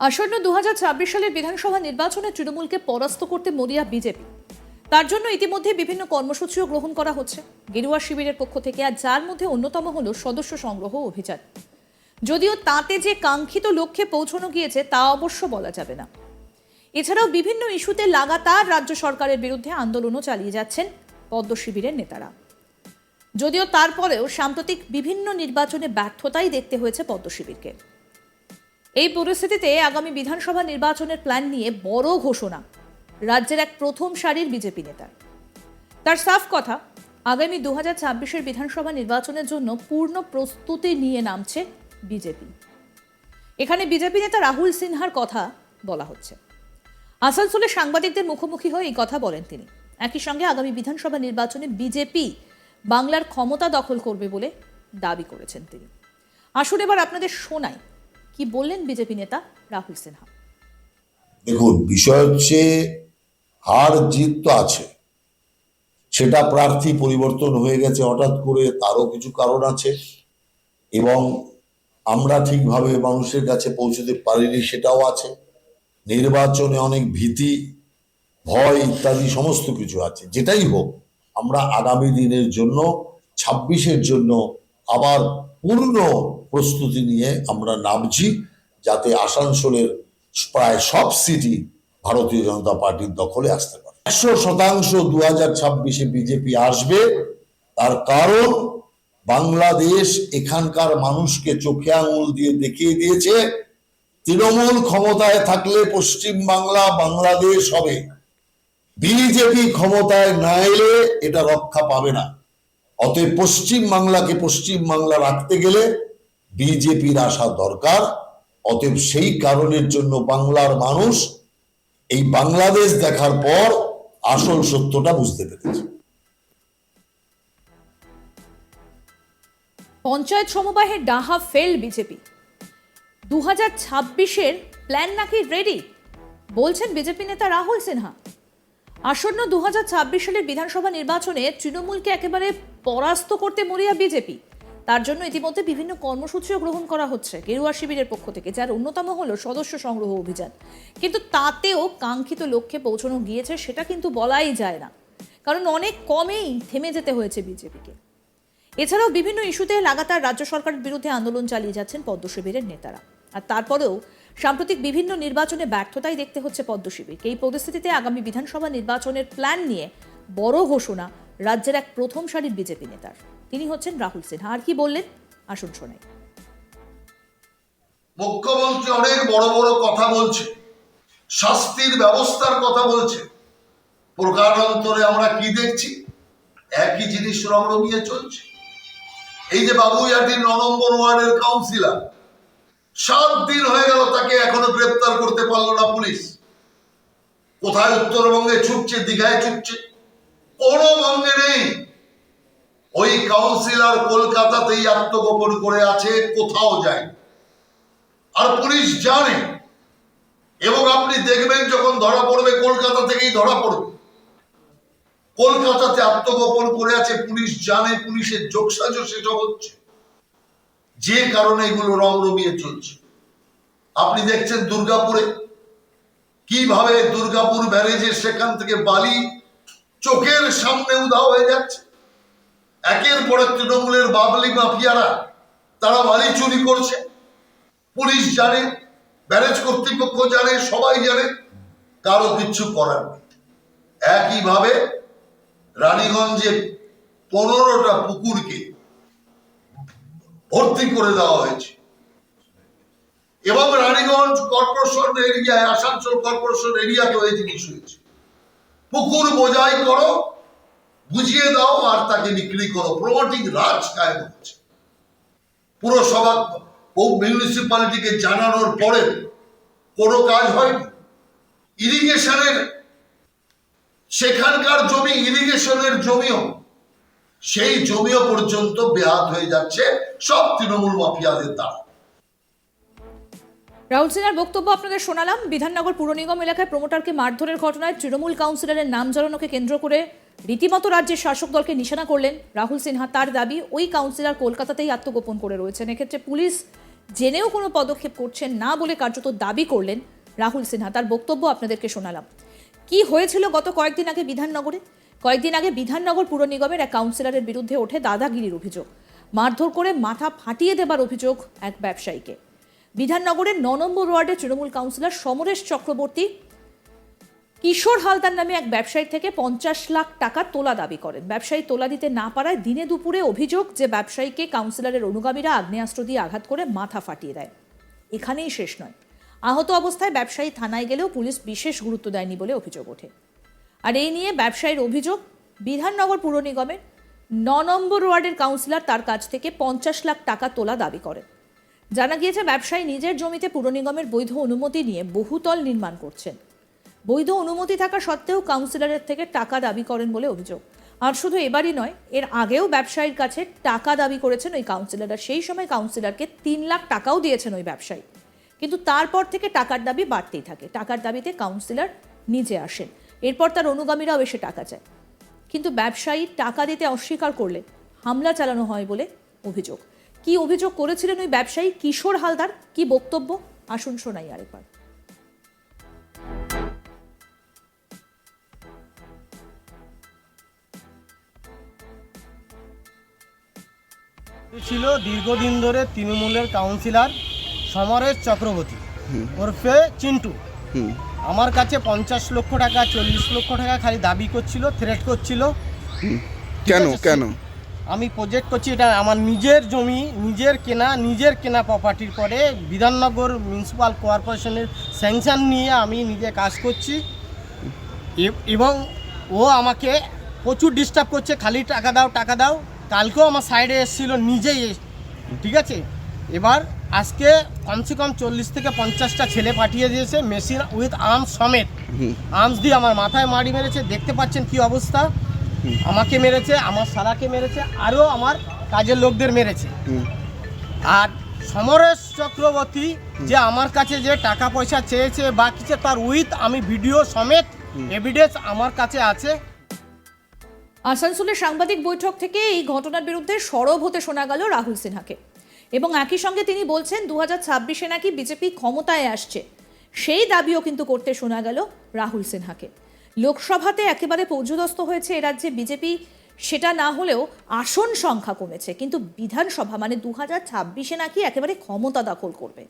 আসন্ন দুহাজার ছাব্বিশ সালের বিধানসভা নির্বাচনে তৃণমূলকে পরাস্ত করতে মরিয়া বিজেপি। তার জন্য ইতিমধ্যে বিভিন্ন কর্মসূচিও গ্রহণ করা হচ্ছে। গেরুয়া শিবিরের পক্ষ থেকে আর যার মধ্যে অন্যতম হল সদস্য সংগ্রহ অভিযান। যদিও তাতে যে কাঙ্ক্ষিত লক্ষ্যে পৌঁছানো গিয়েছে, তা অবশ্য বলা যাবে না। এছাড়াও বিভিন্ন ইস্যুতে লাগাতার রাজ্য সরকারের বিরুদ্ধে আন্দোলনও চালিয়ে যাচ্ছেন পদ্ম শিবিরের নেতারা। যদিও তারপরেও সাম্প্রতিক বিভিন্ন নির্বাচনে ব্যর্থতাই দেখতে হয়েছে পদ্ম শিবিরকে। এই পরিস্থিতিতে আগামী বিধানসভা নির্বাচনের প্ল্যান নিয়ে বড় ঘোষণা রাজ্যের এক প্রথম সারির বিজেপি নেতার তার সাফ কথা, আগামী দু হাজার ছাব্বিশের বিধানসভা নির্বাচনের জন্য পূর্ণ প্রস্তুতি নিয়ে নামছে বিজেপি। এখানে বিজেপি নেতা রাহুল সিনহার কথা বলা হচ্ছে। আসানসোলে সাংবাদিকদের মুখোমুখি হয়ে এই কথা বলেন তিনি। একই সঙ্গে আগামী বিধানসভা নির্বাচনে বিজেপি বাংলার ক্ষমতা দখল করবে বলে দাবি করেছেন তিনি। আসুন এবার আপনাদের শোনাই কি বললেন বিজেপি নেতা রাহুল সিনহা? দেখুন, বিষয় হচ্ছে হার জিত তো আছে। সেটা প্রার্থী পরিবর্তন হয়ে গেছে, হঠাৎ করে তারও কিছু কারণ আছে এবং আমরা ঠিকভাবে মানুষের কাছে পৌঁছতে পারিনি, সেটাও আছে। নির্বাচনে অনেক ভীতি, ভয় ইত্যাদি সমস্ত কিছু আছে। যেটাই হোক, আমরা আগামী দিনের জন্য, ছাব্বিশের জন্য আবার পূর্ণ প্রস্তুতি নিয়ে আমরা নামছি, যাতে আসানসোলের প্রায় সব সিটি ভারতীয় জনতা পার্টির দখলে আসতে পারে। একশো শতাংশ দু হাজার ছাব্বিশে বিজেপি আসবে, তার কারণ বাংলাদেশ এখানকার মানুষকে চোখে আঙুল দিয়ে দেখিয়ে দিয়েছে, তৃণমূল ক্ষমতায় থাকলে পশ্চিম বাংলা বাংলাদেশ হবে। বিজেপি ক্ষমতায় না এলে এটা রক্ষা পাবে না। অতএব পশ্চিম বাংলাকে পশ্চিম বাংলা রাখতে গেলে বিজেপির আসা দরকার। অতএব সেই কারণের জন্য বাংলার মানুষ এই বাংলাদেশ দেখার পর আসল সত্যটা বুঝতে পেরেছে। পঞ্চায়েত সমবায়ের ডাহা ফেল বিজেপি দু হাজার ছাব্বিশের প্ল্যান নাকি রেডি বলছেন বিজেপি নেতা রাহুল সিনহা। আসন্ন দু হাজার ছাব্বিশ সালের বিধানসভা নির্বাচনে তৃণমূলকে একেবারে পরাস্ত করতে মরিয়া বিজেপি তার জন্য ইতিমধ্যে বিভিন্ন কর্মসূচিও গ্রহণ করা হচ্ছে গেরুয়া শিবিরের পক্ষ থেকে, যার অন্যতম হলো সদস্য সংগ্রহ অভিযান। কিন্তু তাতেও কাঙ্ক্ষিত লক্ষ্যে পৌঁছানো গিয়েছে সেটা কিন্তু বলাই যায় না। কারণ অনেক কমেই থেমে যেতে হয়েছে বিজেপিকে। এছাড়াও বিভিন্ন ইস্যুতে লাগাতার রাজ্য সরকারের বিরুদ্ধে আন্দোলন চালিয়ে যাচ্ছেন পদ্ম শিবিরের নেতারা। আর তারপরেও সাম্প্রতিক বিভিন্ন নির্বাচনে ব্যর্থতাই দেখতে হচ্ছে পদ্ম শিবিরকে এই পরিস্থিতিতে আগামী বিধানসভা নির্বাচনের প্ল্যান নিয়ে বড় ঘোষণা রাজ্যের এক প্রথম সারির বিজেপি নেতার। তিনি হচ্ছেন রাহুল সিনহা। আর কি বললেন? আসুন শোনাই মুখ্যমন্ত্রী অনেক বড় বড় কথা বলছে। শাস্তির ব্যবস্থার কথা বলছে। প্রকারান্তরে আমরা কি দেখছি? একই জিনিস রমরমিয়ে চলছে। এই যে বাবুইয়াটির ন নম্বর ওয়ার্ডের কাউন্সিলর, সাত দিন হয়ে গেল তাকে এখনও গ্রেপ্তার করতে পারল না পুলিশ। কোথায় উত্তরবঙ্গে ছুটছে, দীঘায় ছুটছে, কোনো বঙ্গে নেই। ওই কাউন্সিলর কলকাতাতেই আত্মগোপন করে আছে, কোথাও যায় আর পুলিশ জানে। এবং আপনি দেখবেন যখন ধরা পড়বে, কলকাতা থেকেই ধরা পড়বে। কলকাতাতে আত্মগোপন করে আছে, পুলিশ জানে, পুলিশের যোগসাজো সেসব হচ্ছে। যে কারণে এগুলো রমরমিয়ে চলছে। আপনি দেখছেন দুর্গাপুরে। কীভাবে দুর্গাপুর ব্যারেজের সেখান থেকে বালি চোখের সামনে উধাও হয়ে যাচ্ছে। একের পর তৃণমূলের বাবলি মাফিয়ারা তারা বালি চুরি করছে। পুলিশ জানে, ব্যারেজ কর্তৃপক্ষ জানে, সবাই জানে, কারও কিচ্ছু করার একইভাবে রানীগঞ্জে পনেরোটা পুকুরকে ভর্তি করে দেওয়া হয়েছে। এবং রানীগঞ্জ কর্পোরেশন এরিয়ায়, আসানসোল কর্পোরেশন এরিয়াতেও এই জিনিস হয়েছে। পুকুর বোঝাই করো বুঝিয়ে দাও আর তাকে বিক্রি করো। প্রমোটিং রাজ কায়েম হচ্ছে। পুরসভা ও মিউনিসিপালিটিকে জানানোর পরে কোনো কাজ হয়নি। ইরিগেশনের সেখানকার জমি ইরিগেশনের জমিও, সেই জমিও পর্যন্ত বেহাত হয়ে যাচ্ছে। সব তৃণমূল মাফিয়াদের দ্বারা। রাহুল সিনহার বক্তব্য আপনাদের শোনালাম। বিধাননগর পুর নিগম এলাকায় প্রমোটারকে মারধরের ঘটনায় তৃণমূল কাউন্সিলরের নাম জড়ানোকে কেন্দ্র করে রীতিমতো রাজ্যের শাসক দলকে নিশানা করলেন রাহুল সিনহা। তার দাবি, ওই কাউন্সিলর কলকাতাতেই আত্মগোপন করে রয়েছেন। এক্ষেত্রে পুলিশ জেনেও কোনো পদক্ষেপ করছেন না বলে কার্যত দাবি করলেন রাহুল সিনহা। তার বক্তব্য আপনাদেরকে শোনালাম। কি হয়েছিল গত কয়েকদিন আগে বিধাননগরে? কয়েকদিন আগে বিধাননগর পুর নিগমের এক কাউন্সিলরের বিরুদ্ধে ওঠে দাদাগিরির অভিযোগ। মারধর করে মাথা ফাটিয়ে দেবার অভিযোগ এক ব্যবসায়ীকে। বিধাননগরের ন নম্বর ওয়ার্ডের তৃণমূল কাউন্সিলর সমরেশ চক্রবর্তী কিশোর হালদার নামে এক ব্যবসায়ী থেকে পঞ্চাশ লাখ টাকা তোলা দাবি করেন। ব্যবসায়ী তোলা দিতে না পারায় দিনে দুপুরে অভিযোগ যে ব্যবসায়ীকে কাউন্সিলরের অনুগামীরা আগ্নেয়াস্ত্র দিয়ে আঘাত করে মাথা ফাটিয়ে দেয়। এখানেই শেষ নয়। আহত অবস্থায় ব্যবসায়ী থানায় গেলেও পুলিশ বিশেষ গুরুত্ব দেয়নি বলে অভিযোগ ওঠে। আর এই নিয়ে ব্যবসায়ীর অভিযোগ, বিধাননগর পুর নিগমের ন নম্বর ওয়ার্ডের কাউন্সিলর তার কাছ থেকে পঞ্চাশ লাখ টাকা তোলা দাবি করেন। জানা গিয়েছে, ব্যবসায়ী নিজের জমিতে পুর নিগমের বৈধ অনুমতি নিয়ে বহুতল নির্মাণ করছেন। বৈধ অনুমতি থাকা সত্ত্বেও কাউন্সিলরের থেকে টাকা দাবি করেন বলে অভিযোগ। আর শুধু এবারই নয়, এর আগেও ব্যবসায়ীর কাছে টাকা দাবি করেছেন ওই কাউন্সিলর সেই সময় কাউন্সিলরকে তিন লাখ টাকাও দিয়েছেন ওই ব্যবসায়ী। কিন্তু তারপর থেকে টাকার দাবি বাড়তেই থাকে। টাকার দাবিতে কাউন্সিলর নিজে আসেন। এরপর তার অনুগামীরাও এসে টাকা চায়। কিন্তু ব্যবসায়ী টাকা দিতে অস্বীকার করলে হামলা চালানো হয় বলে অভিযোগ। কি অভিযোগ করেছিলেন ওই ব্যবসায়ী কিশোর হালদার? কি বক্তব্য? আসুন শোনাই আরেকবার। ছিল দীর্ঘদিন ধরে তৃণমূলের কাউন্সিলর সমরেশ চক্রবর্তী। ওরফে চিন্টু। আমার কাছে পঞ্চাশ লক্ষ টাকা চল্লিশ লক্ষ টাকা খালি দাবি করছিল থ্রেট করছিল। কেন? কেন? আমি প্রজেক্ট করছি এটা আমার নিজের জমি নিজের কেনা নিজের কেনা প্রপার্টির পরে বিধাননগর মিউনিসিপাল কর্পোরেশনের স্যাংশন নিয়ে আমি নিজে কাজ করছি। এবং ও আমাকে প্রচুর ডিস্টার্ব করছে খালি টাকা দাও টাকা দাও। কালকেও আমার সাইডে এসেছিল নিজেই ঠিক আছে? এবার আজকে কমসে কম চল্লিশ থেকে পঞ্চাশটা ছেলে পাঠিয়ে দিয়েছে মেশিন উইথ আর্মস সমেত। আর্মস দিয়ে আমার মাথায় মারি মেরেছে দেখতে পাচ্ছেন কি অবস্থা? আমাকে মেরেছে আমার সারাকে মেরেছে আরও আমার কাজের লোকদের মেরেছে। আর সমরেশ চক্রবর্তী যে আমার কাছে যে টাকা পয়সা চেয়েছে বা কিছু তার উইথ আমি ভিডিও সমেত এভিডেন্স আমার কাছে আছে। আসানসোলের সাংবাদিক বৈঠক থেকে এই ঘটনার বিরুদ্ধে সরব হতে শোনা গেল রাহুল সিনহাকে। এবং একই সঙ্গে তিনি বলছেন দু হাজার ছাব্বিশে নাকি বিজেপি ক্ষমতায় আসছে। সেই দাবিও কিন্তু করতে শোনা গেল রাহুল সিনহাকে। লোকসভাতে একেবারে পৌজুদস্ত হয়েছে এ রাজ্যে বিজেপি। সেটা না হলেও আসন সংখ্যা কমেছে, কিন্তু বিধানসভা মানে দু হাজার ছাব্বিশে নাকি একেবারে ক্ষমতা দখল করবে।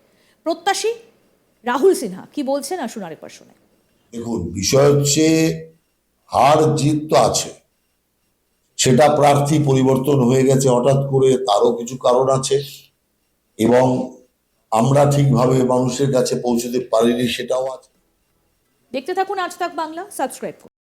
প্রত্যাশী রাহুল সিনহা, কি বলছেন আসুন আরেকবার শুনে। দেখুন, বিষয় হচ্ছে হার জিত তো আছে। সেটা প্রার্থী পরিবর্তন হয়ে গেছে হঠাৎ করে, তারও কিছু কারণ আছে এবং আমরা ঠিকভাবে মানুষের কাছে পৌঁছতে পারিনি সেটাও আছে। দেখতে থাকুন আজ তাক বাংলা সাবস্ক্রাইব